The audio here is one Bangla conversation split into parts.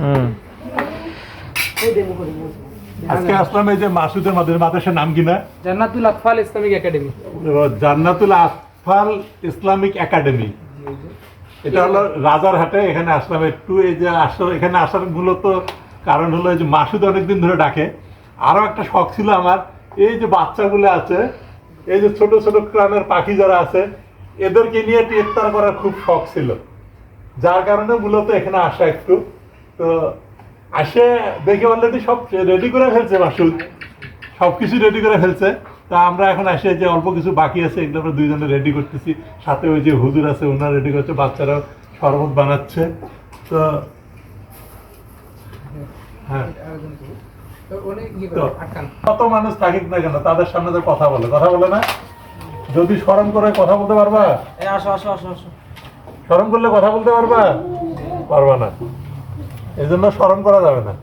হুম আজকে আসলাম এই যে মাসুদের মাদের মাদ্রাসার নাম কিনা Jannatul Atfal Islamic academy. Jannatul Atfal Islamic academy. এটা হলো রাজারহাটে এখানে আসলাম একটু এই যে আসার এখানে আসার মূলত কারণ হলো এই যে মাসুদ অনেকদিন ধরে ডাকে। আরও একটা শখ ছিল আমার এই যে বাচ্চাগুলো আছে এই যে ছোট ছোট প্রাণের পাখি যারা আছে এদেরকে নিয়ে একটু ইফতার করার খুব শখ ছিল। যার কারণে মূলত এখানে আসা একটু। তো আসে দেখে অলরেডি সব রেডি করে ফেলছে মাসুদ। সব কিছু রেডি করে ফেলছে। তা আমরা এখন আসে যে অল্প কিছু বাকি আছে এগুলো আমরা দুইজনে রেডি করতেছি। সাথে ওই যে হুজুর আছে ওনারা রেডি করছে বাচ্চারাও শরবত বানাচ্ছে। তো হ্যাঁ। কত মানুষ থাকিক না কেন তাদের সামনে তো কথা বলে। কথা বলে না? যদি স্মরণ করে কথা বলতে পারবা? আসো আসো আসো আসো। স্মরণ করলে কথা বলতে পারবা? পারবা না। এই জন্য স্মরণ করা যাবে না।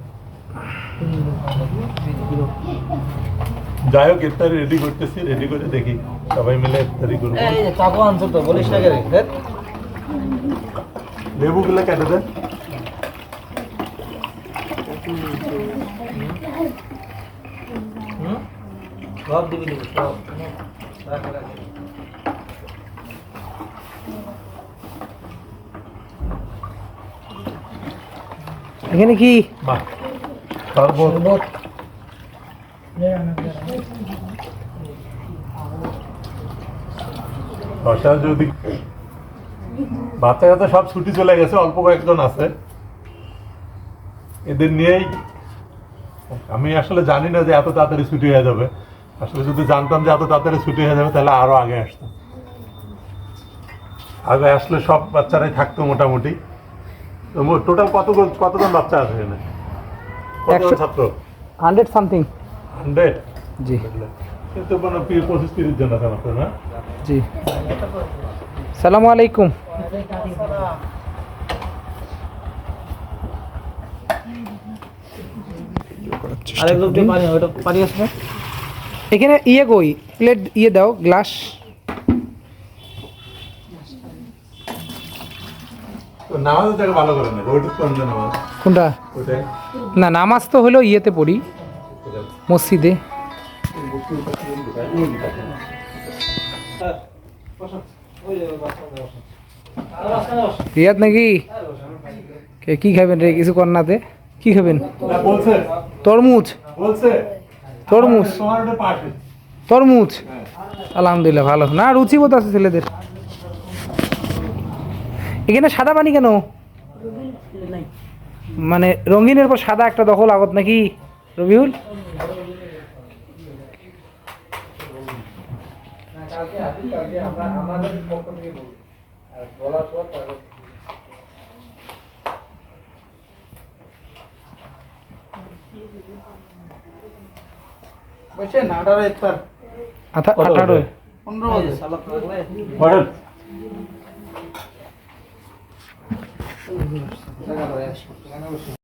যাই হোক ইফতারি রেডি করতেছি রেডি করে দেখি সবাই মিলে ইফতারি করব। কাকু আনছো তো বলিস না কেন। লেবুগুলো কেটে দেন সব দিবি দিবি সব। এখানে কি? যদি বাচ্চা কাচ্চা সব ছুটি চলে গেছে অল্প কয়েকজন আছে। এদের নিয়েই আমি আসলে জানি না যে এত তাড়াতাড়ি ছুটি হয়ে যাবে। আসলে যদি জানতাম যে এত তাড়াতাড়ি ছুটি হয়ে যাবে তাহলে আরও আগে আসতাম। আগে আসলে সব বাচ্চারাই থাকতো মোটামুটি। তো টোটাল কত কতজন বাচ্চা আছে এখানে? কতজন ছাত্র? হান্ড্রেড সামথিং হান্ড্রেড জি। কিন্তু মানে পঁচিশ তিরিশ জন আছে মাত্র না? জি। সালামু আলাইকুম। এখানে ইয়ে কই? প্লেট ইয়ে দাও গ্লাস। ভালো করে না ওইটুকু নামাজ? কোনটা? না নামাজ তো হলো ইয়েতে পড়ি মসজিদে। রিয়াদ নাকি? কি খাবেন রে? কিছু কন্যাতে কি খাবেন? তরমুজ। তরমুজ। তরমুজ। আলহামদুলিল্লাহ ভালো। না রুচিবোধ আছে ছেলেদের। এখানে সাদা পানি কেন? মানে রঙিনের পর সাদা একটা দখল আগত নাকি রবিউল? বলছেন আঠারো ইফতার আঠা কত আঠারো হবে? পনেরো বাজে বলেন